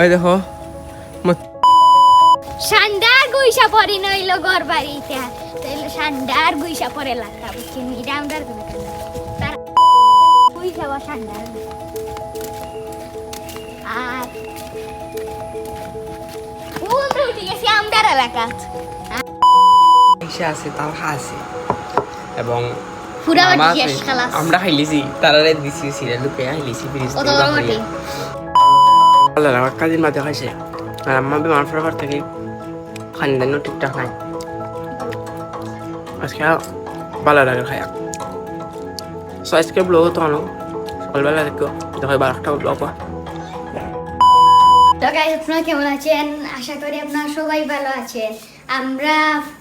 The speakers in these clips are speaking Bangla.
ওই দেখো সান্ডার গুইসা পরি নইল ঘর বাড়িতে। তাইলে সান্ডার গুইসা পরে লাগতা বুঝছেন এটা আমরা কোনো তার গুইসা বা সান্ডার। আর ও আমরা উঠে গেছি আমদার এলাকাত। এসে আছে তাও আছে। এবং পুরা বাটি খালাস আমরা খাইলিছি তারারে দিছি সিরিয়াল লুকে খাইলিছি ফ্রিজ কত বড় বাটি আল্লাহ আমার কাজিন মাঝে খাইছে আর আম্মা বিমান ফেরাবার থেকে খানদানো ঠিকঠাক নাই। আজকে ভালো লাগে খায়া। সো আজকে ব্লগ তো আনো। সকালবেলা দেখো দেখো এবার একটা ব্লগ তো গাইস আপনারা কেমন আছেন? আশা করি আপনারা সবাই ভালো আছেন। আমরা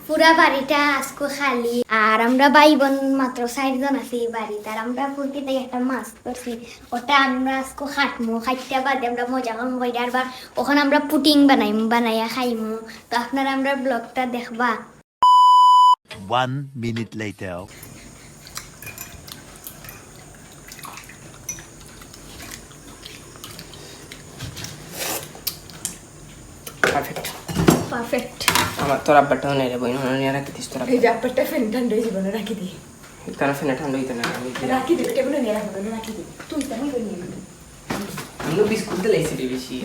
পুরা বাড়িটা আজকে খালি আর আমরা ভাই বোন মাত্র চারজন আছি এই বাড়িতে আর আমরা ফুর্তি থেকে একটা মাছ করছি ওটা আমরা আজকে খাটমু খাইতে বাদে আমরা মজা করব কইরা আর বার ওখানে আমরা পুটিং বানাইম বানাইয়া খাইমু। তো আপনারা আমরা ব্লগটা দেখবা। One minute later. Perfect perfect আমার তোর আব্বারটাও নেই রে বই নিয়ে রাখি দিস তোর এই যে ফ্যান ঠান্ডা হয়ে রাখি দিই তারা ফেনে ঠান্ডা হইতে না? আমি রাখি দিই টেবিলে নিয়ে রাখব না রাখি দিই তুই তেমন করে নিয়ে আমি তো বিস্কুট রে বেশি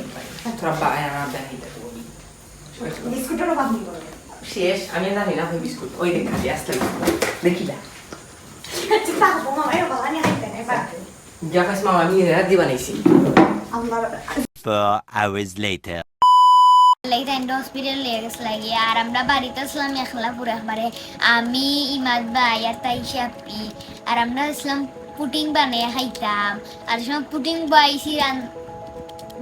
তোর আব্বা আর আব্বা খাইতে তো বলি। নিব শেষ আমি জানি না ওই বিস্কুট। ওই দেখ খালি আসতে দেখি না আচ্ছা যা খাইস মামা আমি রাত দি আমার hours later. Like and hospital লেগে গেছে লাগে আর আমরা বাড়িতে আসলাম একলা পুরো একবারে আমি ইমাদ ভাই আর তাইশা আপি আর আমরা আসলাম পুটিং বানিয়ে খাইতাম আর সময় পুটিং বাইছি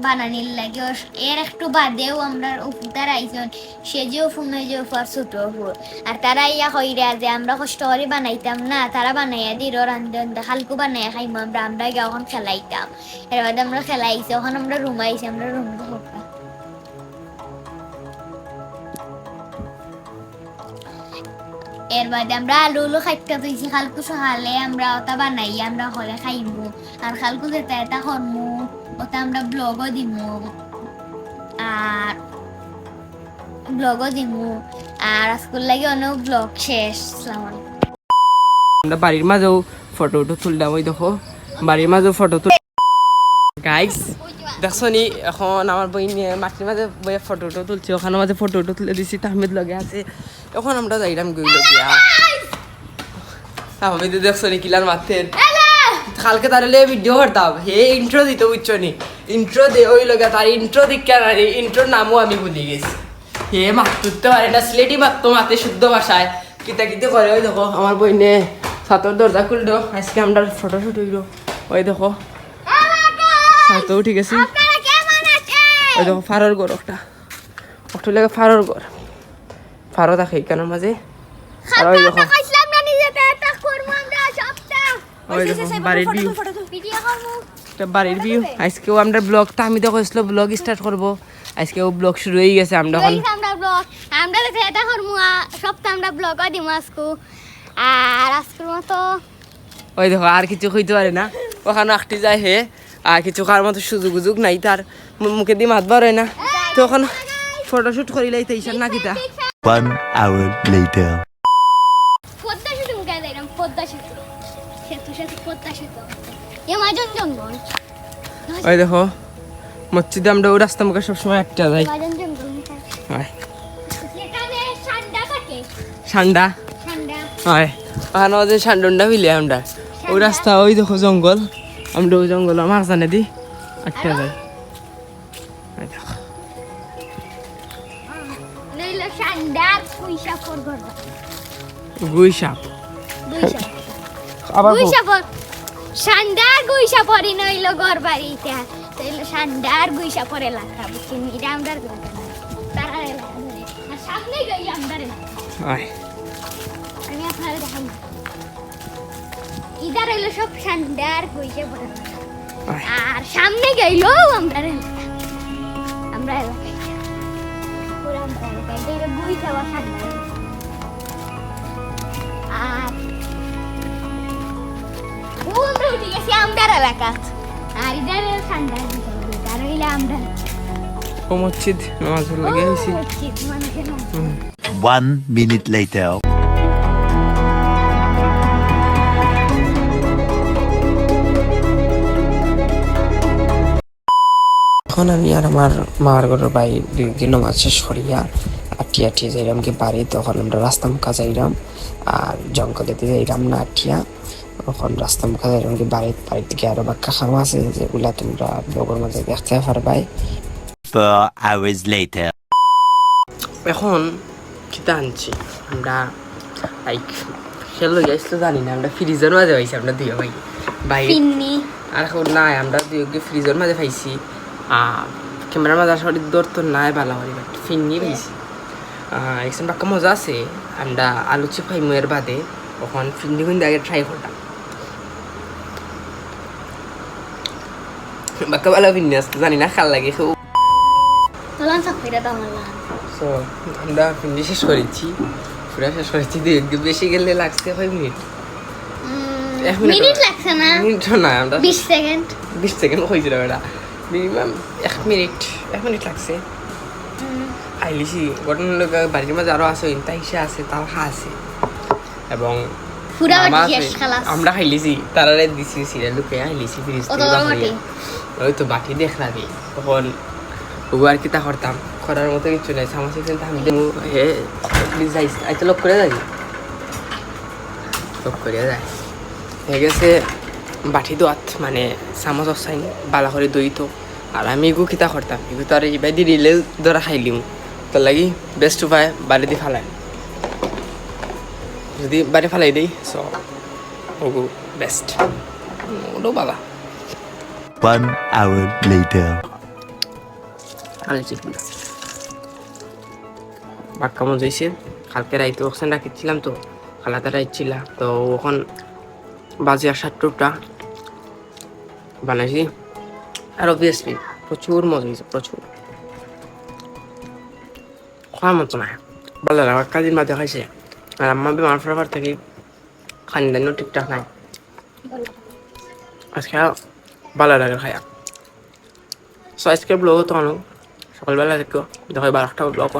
বানানির লাগে এর একটু বাদেও আমরা উপুতার আইসন সে যে উফুন হয়ে যে উফার ছোট উফুর আর তারা ইয়া কইরা যে আমরা কষ্ট করে বানাইতাম না তারা বানাইয়া দিল রান্ধে রান্ধে হালকু বানাইয়া খাইমু আমরা আমরা গিয়ে এখন খেলাইতাম এর বাদে আমরা খেলাইছি এখন আমরা রুম আইছি আমরা রুম এর বাদে আমরা আলু উলু খাইতে পেয়েছি খালকু সকালে আমরা ওটা বানাই, আমরা হলে খাইমু। আর খালকু যেটা এটা করমু ওটা আমরা ব্লগও দিমু। আর ব্লগও দিমু। আর স্কুল লাগে অনেক ব্লগ শেষ আলাইকুম। আমরা বাড়ির মাঝেও ফটো উটো তুললাম, ওই দেখো, বাড়ির মাঝেও ফটো তুল গাইস দেখছ নি, এখন আমার বই নিয়ে মাটির মাঝে বইয়ে ফটো উটো তুলছে ওখানে মাঝে ফটো উটো তুলে দিছি, তাহমিদ লগে আছে। এখন আমরা যাইলাম গইল গিয়া। তাহমিদ, দেখছ নি কিলার মারতেন? কালকে তার লে ভিডিও করতাম। হে ইন্ট্রো দিত, বুঝছ নি? ইন্ট্রো দে, ওই লগে তার ইন্ট্রো দিক কেন ইন্ট্রোর নামও আমি ভুলে গেছি। হে মাতুতে পারে না, স্লেটি মাত্র মাতে শুদ্ধ ভাষায়। কিতা কিতে করে, ওই দেখো, আমার বইনে ছাতর দরজা খুললো, আজকে আমরা ফটো শুট হইল। ওই দেখো। ছাতও ঠিক আছে। আপনারা কেমন আছেন? ওই দেখো ফারর গড় একটা। ওটা লাগে ফারর গড় ফারো থাকে কেন মাঝে। আর ওই দেখো। ওই বাড়ির ভিউ বাড়ির ভিউ আজকেও আমরা ব্লগটা আমি তো কইছিল ব্লগ স্টার্ট করব। আজকেও ব্লগ শুরু হয়ে গেছে আমরা এখন। আমরা ব্লগ আমরা দেখে এটা করব সপ্তাহ আমরা দিমু আজকু। আর আজকের মতো ওই দেখো আর কিছু কইতে পারে না। ওখানে আটটি যায় হে। কিছু কার মতো সুযোগ উযোগ নাই তার মু- মুখে দিয়ে মাত বার হয় না তখন ফটোশুট করিলাই তেইশার না কিতা One hour later. পদ্মা সেতু মুখে দিলাম পদ্মা সেতু। সেতু সেতু পদ্মা সেতু। এমাজন জঙ্গল। ওই দেখো মসজিদে আমরা ওই রাস্তা মুখে সবসময় একটা যাই। হয়। এখানে ঠান্ডা হয়। ওখানে ওদের ঠান্ডা হইলে আমরা। ওই রাস্তা ওই দেখো জঙ্গল। আমরা ওই জঙ্গল আমার জানে দি আটটা যাই ওই দেখো নইলে ঠান্ডা পয়সা করব গুই সাপ দুইশো আবার সান্ডার গুইসা পরে নইলো ঘর বাড়িতে তাইলে সান্ডার গুইসা পরে লাগতা বুঝছেন এটা আমরা তারা সামনে গই আমরা এলাকা আমি আপনারা দেখাই ইদার হইল সব সান্ডার গুইসা পরে আর সামনে গইলো আমরা আমরা এলাকায় পুরো আমরা এলাকায় এটা গুইসা বা সান্ডার। আর ও আমরা উঠে গেছি আমদার এলাকা। আর ইদার ঠান্ডা দিতে আর হইলে আমরা। ও মসজিদ নামাজ লাগে One minute later. এখন আমি আর আমার মার ঘরের বাইরে নামাজ শেষ করিয়া আটি আটি যাইরাম কি বাড়ি তখন আমরা রাস্তা মুখা যাইরাম আর জঙ্গলেতে যাইরাম না আটিয়া তখন রাস্তা মুখা যাইরাম কি বাড়ি বাড়ি থেকে আরও বাক্কা খামা আছে যেগুলা তোমরা ব্লগের মধ্যে দেখতে পারবাই. এখন কিতা আনছি। আমরা লাইক খেলো তো জানি না আমরা ফ্রিজের মাঝে পাইছি আমরা দুই ভাই। বাইরে পিন্নি আর এখন নাই আমরা দুই ফ্রিজের মাঝে পাইছি। ক্যামেরার মাঝে আসলে দর তো নাই ভালো করি বাট ফিন্নি পাইছি একজন বাক্কা মজা আছে আমরা আলু চিপ খাই মুয়ের বাদে তখন ফিন্নি কিন্তু আগে ট্রাই করতাম। বাক্কা ভালো ফিন্নি আসতে জানি না খাল লাগে খুব। সো আমরা ফিন্নি শেষ করেছি পুরা শেষ করেছি বেশি গেলে লাগছে কয় মিনিট? এক মিনিট লাগছে না। মিনিট না আমরা বিশ সেকেন্ড। বিশ সেকেন্ড হয়েছিল এটা মিনিমাম এক মিনিট এক মিনিট লাগছে। আইলিছি ঘটনা লোক বাড়ির মাঝে আরও আছে তাইসা আছে আছে। এবং মামা বাটি আছে। খালাস। আমরা খাইলিছি তারারে দিছি সিরিয়াল লুকে খাইলিছি ফ্রিজ? ওই তো বাটি দেখলাবি তখন ওগু আর কিতা করতাম করার মতো কিছু নাই সামাসি কিন্তু আমি হে প্লিজ যাইস আই তো লক করে যাবি লক করে যায় হয়ে গেছে বাটি দোয়াত মানে চামচ অসাইন বালা করে দই তো আর আমি এগু কিতা করতাম এগু তো আর এবার দি দিলে ধরা খাইলিম তোর লাগি বেস্ট উপায় বাড়ি দি ফালাই। যদি বাড়ি ফালাই দিই সো ওগু বেস্ট ওটাও বালা। One hour later. বাক্কা মজ হয়েছে কালকে রাইতে ওখানে রাখিছিলাম তো খালাতে রাইছিলা তো ওখান বাজে আর সাতটা বানাইছি। আর অবভিয়াসলি প্রচুর মজা হয়েছে, প্রচুর। খাওয়ার মতো না। ভালো লাগে কাজিন মা দেখাইছে আর আম্মা বেমার ফেরাবার থেকে খানি দানিও ঠিকঠাক নাই। আজকে ভালো লাগে খায়া সো আজকের ব্লগ তো অনেক। সকালবেলা দেখো দেখো এবার একটা ব্লগ